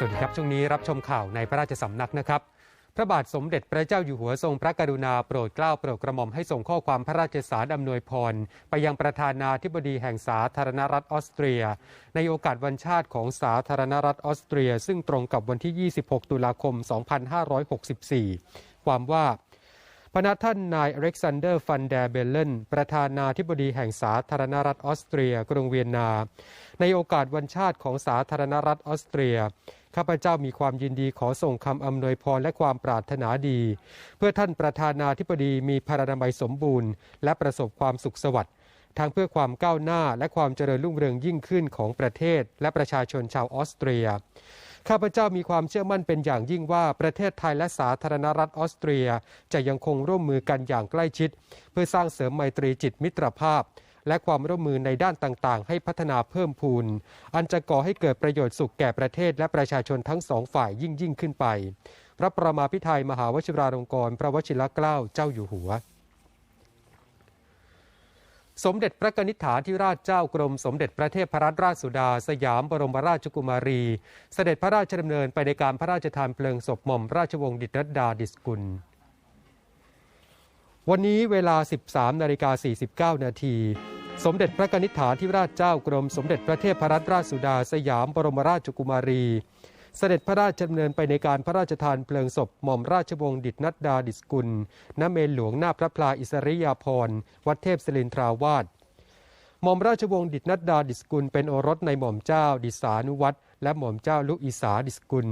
สวัสดีครับ ช่วงนี้รับชมข่าวในพระราชสำนักนะครับ พระบาทสมเด็จพระเจ้าอยู่หัวทรงพระกรุณาโปรดเกล้าโปรดกระหม่อมให้ส่งข้อความพระราชสารอำนวยพร ไปยังประธานาธิบดีแห่งสาธารณรัฐออสเตรีย ในโอกาสวันชาติของสาธารณรัฐออสเตรีย ซึ่งตรงกับวันที่ 26 ตุลาคม 2564 ความว่าพระนัท่านนายอเล็กซานเดอร์ฟันเดเบลเลนประธานาธิบดีแห่งสาธารณรัฐออสเตรีย กรุงเวียนนา ในโอกาสวันชาติของสาธารณรัฐออสเตรีย ข้าพเจ้ามีความยินดีขอส่งคำอำนวยพรและความปรารถนาดี เพื่อท่านประธานาธิบดีมีพารานามัยสมบูรณ์ และประสบความสุขสวัสดิ์ทั้งเพื่อความก้าวหน้าและความเจริญรุ่งเรืองยิ่งขึ้นของประเทศ และประชาชนชาวออสเตรียข้าพเจ้ามีความเชื่อมั่นเป็นอย่างยิ่งว่าประเทศไทยและสาธารณรัฐออสเตรีย จะยังคงร่วมมือกันอย่างใกล้ชิด เพื่อสร้างเสริมไมตรีจิตมิตรภาพ และความร่วมมือในด้านต่างๆ ให้พัฒนาเพิ่มพูน อันจะก่อให้เกิดประโยชน์สุขแก่ประเทศและประชาชนทั้งสองฝ่ายยิ่งยิ่งขึ้นไป พระประมาพิไทยมหาวชิราลงกรณ์พระวชิรเกล้าเจ้าอยู่หัว สมเด็จพระนิษฐาธิราชเจ้ากรม สมเด็จพระเทพรัตนราชสุดา สยามบรมราชกุมารี เสด็จพระราชดำเนินไปในการพระราชทานเพลิงศพหม่อมราชวงศ์ดิตรดาดิสกุลวันนี้เวลา 13 นาฬิกา 49 นาที สมเด็จพระนิษฐาธิราชเจ้ากรม สมเด็จพระเทพรัตนราชสุดาสยามบรมราชกุมารี เสด็จพระราชดำเนินไปในการพระราชทานเพลิงศพหม่อมราชวงศ์ดิตนัดดาดิสกุล ณ เมนหลวงหน้าพระพลาอิสริยาภรณ์วัดเทพศิรินทราวาสหม่อมราชวงศ์ดิตนัดดาดิสกุล เป็นโอรสในหม่อมเจ้า ดิสานุวัตรและหม่อมเจ้าลุอีสาดิสกุล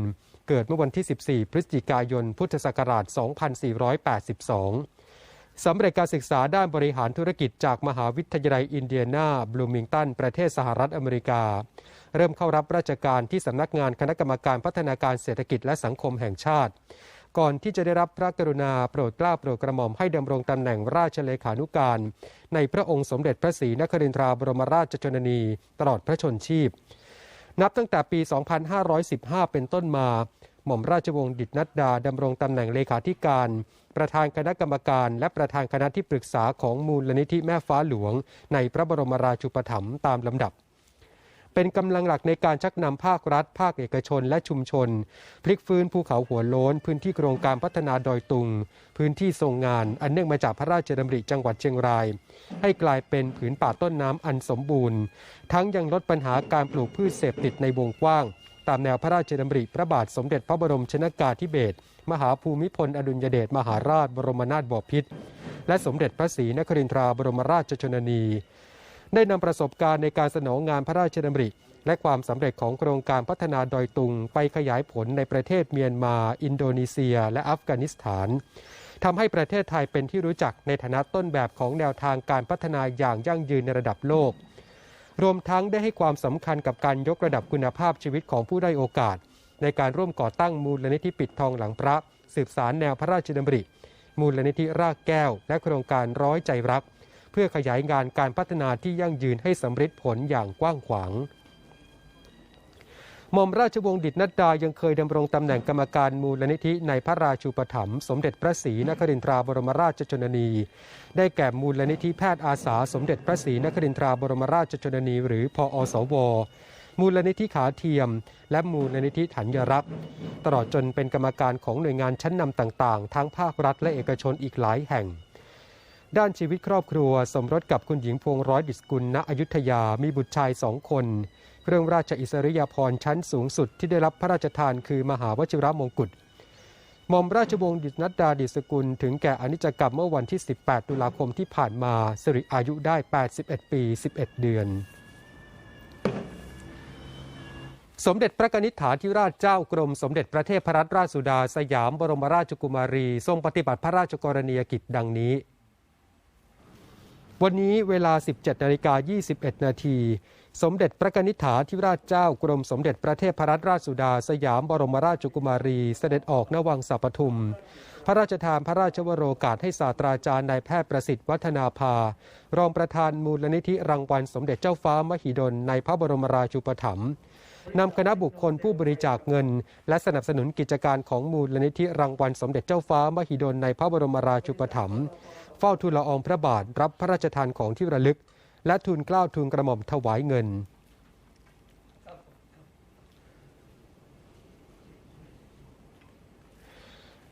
เกิดเมื่อวันที่ 14 พฤศจิกายน พุทธศักราช 2482 สำเร็จการศึกษาด้านบริหารธุรกิจจากมหาวิทยาลัยอินเดียนาบลูมิงตัน ประเทศสหรัฐอเมริกา เริ่มเข้ารับราชการที่สำนักงานคณะกรรมการพัฒนาการเศรษฐกิจและสังคมแห่งชาติ ก่อนที่จะได้รับพระกรุณาโปรดเกล้าโปรดกระหม่อมให้ดำรงตำแหน่งราชเลขานุการ ในพระองค์สมเด็จพระศรีนครินทราบรมราชชนนี ตลอดพระชนชีพ นับตั้งแต่ปี 2515 เป็นต้นมา หม่อมราชวงศ์ดิตนัดดาดำรงตำแหน่งเลขาธิการ ประธานคณะกรรมการ และประธานคณะที่ปรึกษาของมูลนิธิแม่ฟ้าหลวง ในพระบรมราชูปถัมภ์ตามลำดับ เป็นกำลังหลักในการชักนำภาครัฐ ภาคเอกชนและชุมชน พลิกฟื้นภูเขาหัวโล้น พื้นที่โครงการพัฒนาดอยตุง พื้นที่ทรงงาน อันเนื่องมาจากพระราชดำริจังหวัดเชียงราย ให้กลายเป็นผืนป่าต้นน้ำอันสมบูรณ์ ทั้งยังลดปัญหาการปลูกพืชเสพติดในวงกว้าง ตามแนวพระราชดำริพระบาทสมเด็จพระบรมชนกาธิเบศรมหาภูมิพลอดุลยเดชมหาราชบรมนาถบพิตรและสมเด็จพระศรีนครินทราบรมราชชนนี ได้นำประสบการณ์ในการสนองงานพระราชดำริ และความสำเร็จของโครงการพัฒนาดอยตุง ไปขยายผลในประเทศเมียนมา อินโดนีเซีย และอัฟกานิสถานทำให้ประเทศไทยเป็นที่รู้จักในฐานะต้นแบบของแนวทางการพัฒนาอย่างยั่งยืนในระดับโลก รวมทั้งได้ให้ความสำคัญกับการยกระดับคุณภาพชีวิตของผู้ได้โอกาส ในการร่วมก่อตั้งมูลนิธิปิดทองหลังพระ สืบสารแนวพระราชดำริ มูลนิธิรากแก้ว และโครงการร้อยใจรัก เพื่อขยายงานการพัฒนาที่ยั่งยืนให้สำเร็จผลอย่างกว้างขวาง ม่อมราชวงศ์ดิตนัดดายังเคยดำรงตำแหน่งกรรมการมูลนิธิในพระราชูปถัมภ์สมเด็จพระศรีนครินทราบรมราชชนนี ได้แก่มูลนิธิแพทย์อาสา สมเด็จพระศรีนครินทราบรมราชชนนี หรือพออสว มูลนิธิขาเทียม และมูลนิธิถัญญรักษ์ตลอดจนเป็นกรรมการของหน่วยงานชั้นนำต่าง ๆ ทั้งภาครัฐและเอกชนอีกหลายแห่ง ด้านชีวิตครอบครัว สมรสกับคุณหญิงพวงร้อยดิสกุลณอยุธยามีบุตรชายสองคนเครื่องราชอิสริยาภรณ์ชั้นสูงสุดที่ได้รับพระราชทานคือมหาวชิรมงกุฎหม่อมราชวงศ์ดิษนัดดาดิสกุล ถึงแก่อนิจกรรมเมื่อวันที่ 18 ตุลาคมที่ผ่านมาสิริอายุได้ 81 ปี 11 เดือน สมเด็จพระนิษฐาธิราชเจ้ากรม สมเด็จพระเทพรัตนราชสุดา สยามบรมราชกุมารี ทรงปฏิบัติพระราชกรณียกิจดังนี้ วันนี้เวลา 17นาฬิกา21 นาที สมเด็จพระนิษฐาธิราชเจ้ากรมสมเด็จพระเทพรัตนราชสุดา สยามบรมราชกุมารี เสด็จออกนวังสัปทุม พระราชทานพระราชวโรกาสให้ศาสตราจารย์นายแพทย์ประสิทธิ์วัฒนาภา รองประธานมูลนิธิรางวัลสมเด็จเจ้าฟ้ามหิดลในพระบรมราชูปถัมภ์นำคณะบุคคลผู้บริจาคเงิน และสนับสนุนกิจการของมูลนิธิรางวัลสมเด็จเจ้าฟ้ามหิดลในพระบรมราชูปถัมภ์ เฝ้าทูลละอองพระบาทรับพระราชทานของที่ระลึก และทูลเกล้าทูลกระหม่อมถวายเงิน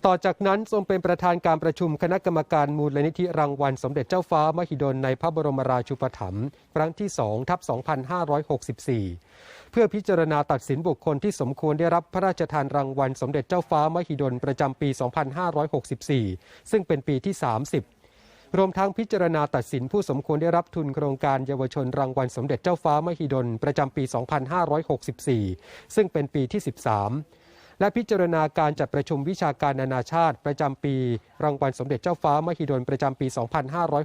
ต่อจากนั้นทรงเป็นประธานการประชุมคณะกรรมการมูลนิธิรางวัลสมเด็จเจ้าฟ้ามหิดลในพระบรมราชูปถัมภ์ครั้งที่2ทับ2564 เพื่อพิจารณาตัดสินบุคคลที่สมควรได้รับพระราชทานรางวัลสมเด็จเจ้าฟ้ามหิดลประจำปี 2564 ซึ่งเป็นปีที่ 30 รวมทั้งพิจารณาตัดสินผู้สมควรได้รับทุนโครงการเยาวชนรางวัลสมเด็จเจ้าฟ้ามหิดล ประจำปี 2564 ซึ่งเป็นปีที่ 13 และพิจารณาการจัดประชุมวิชาการนานาชาติ ประจำปี รางวัลสมเด็จเจ้าฟ้ามหิดลประจำปี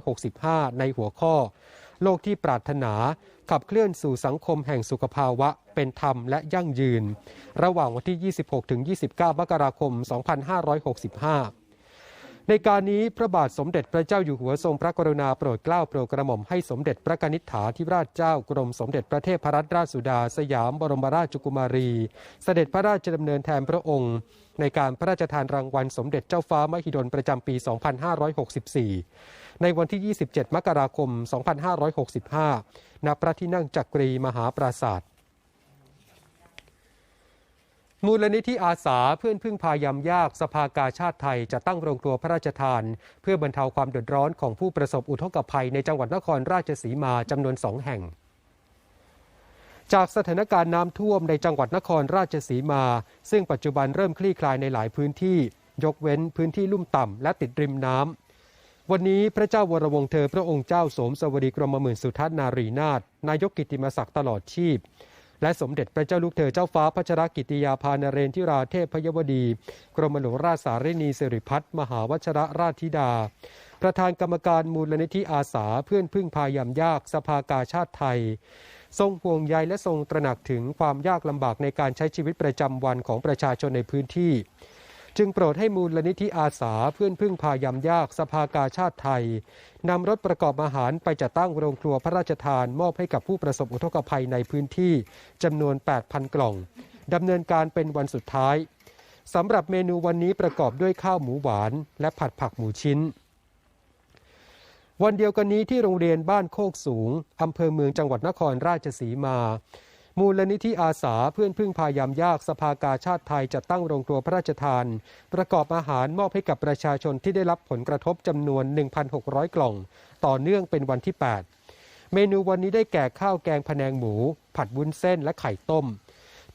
2565 ในหัวข้อ โลกที่ปรารถนา ขับเคลื่อนสู่สังคมแห่งสุขภาวะ เป็นธรรมและยั่งยืน ระหว่างวันที่ 26-29 มกราคม 2565 ในการนี้พระบาทสมเด็จพระเจ้าอยู่หัวทรงพระกรุณาโปรดเกล้าโปรดกระหม่อมให้สมเด็จพระกนิษฐาธิราชเจ้ากรมสมเด็จพระเทพรัตนราชสุดา สยามบรมราชกุมารี เสด็จพระราชดำเนินแทนพระองค์ ในการพระราชทานรางวัลสมเด็จเจ้าฟ้ามหิดลประจำปี 2564 ในวันที่ 27 มกราคม 2565 ณ พระที่นั่งจักรีมหาปราศาสตร์ มูลนิธิอาสาเพื่อนพึ่งพายามยากสภากาชาติไทยจะตั้งโรงครัวพระราชทาน เพื่อบรรเทาความเดือดร้อนของผู้ประสบอุทกภัยในจังหวัดนครราชสีมาจำนวนสองแห่ง จากสถานการณ์น้ำท่วมในจังหวัดนครราชสีมา ซึ่งปัจจุบันเริ่มคลี่คลายในหลายพื้นที่ ยกเว้นพื้นที่ลุ่มต่ำและติดริมน้ำวันนี้พระเจ้าวรวงเธอพระองค์เจ้าสมสวดีกรมหมื่นสุทัศนารีนาถนายกกิตติมศักดิ์ตลอดชีพ และสมเด็จพระเจ้าลูกเธอเจ้าฟ้าพัชรกิติยาภานเรนทิราเทพพยวดี กรมหลวงราชสารินีสิริพัฒน์มหาวชรราชธิดา ประธานกรรมการมูลนิธิอาสาเพื่อนพึ่งพายามยากสภากาชาติไทย ทรงห่วงใยและทรงตระหนักถึงความยากลำบากในการใช้ชีวิตประจำวันของประชาชนในพื้นที่ จึงโปรดให้มูลนิธิอาสาเพื่อนพึ่งพายามยากสภากาชาติไทยนำรถประกอบอาหารไปจัดตั้งโรงครัวพระราชทานมอบให้กับผู้ประสบอุทกภัยในพื้นที่จำนวน 8,000 กล่องดำเนินการเป็นวันสุดท้ายสำหรับเมนูวันนี้ประกอบด้วยข้าวหมูหวาน และผัดผักหมูชิ้น วันเดียวกันนี้ที่โรงเรียนบ้านโคกสูงอำเภอเมืองจังหวัดนครราชสีมา มูลนิธิอาสาเพื่อนพึ่งพายามยากสภากาชาติไทยจัดตั้งโรงครัวพระราชทาน ประกอบอาหารมอบให้กับประชาชนที่ได้รับผลกระทบจำนวน 1,600 กล่อง ต่อเนื่องเป็นวันที่ 8 เมนูวันนี้ได้แก่ข้าวแกงพะแนงหมู ผัดวุ้นเส้นและไข่ต้ม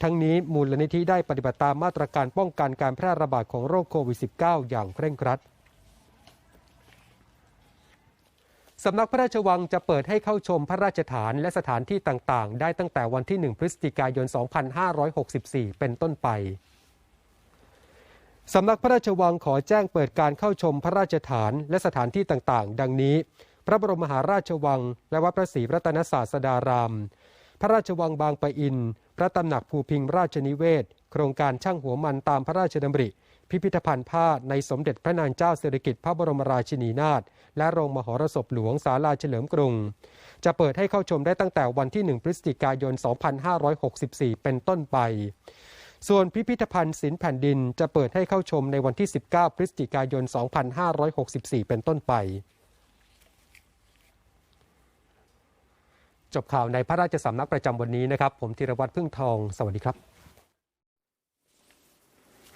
ทั้งนี้มูลนิธิได้ปฏิบัติตามมาตรการป้องกันการแพร่ระบาดของโรคโควิด -19 อย่างเคร่งครัด สำนักพระราชวังจะเปิดให้เข้าชมพระราชฐานและสถานที่ต่างๆ ได้ตั้งแต่วันที่ 1 พฤศจิกายน 2564 เป็นต้นไปสำนักพระราชวังขอแจ้งเปิดการเข้าชมพระราชฐานและสถานที่ต่างๆ ดังนี้ พระบรมมหาราชวัง และวัดพระศรีรัตนศาสดาราม พระราชวังบางปะอิน พระตำหนักภูพิงราชนิเวศ โครงการช่างหัวมันตามพระราชดำริ พิพิธภัณฑ์ผ้าในสมเด็จพระนางเจ้าสิริกิติ์พระบรมราชินีนาถและโรงมหรสพหลวงศาลาเฉลิมกรุง จะเปิดให้เข้าชมได้ตั้งแต่วันที่ 1 พฤศจิกายน 2564 เป็นต้นไป ส่วนพิพิธภัณฑ์ศิลป์แผ่นดินจะเปิดให้เข้าชมในวันที่ 19 พฤศจิกายน 2564 เป็นต้นไปจบข่าวในพระราชสำนักประจำวันนี้นะครับ ผมธีรวัตรพึ่งทอง สวัสดีครับ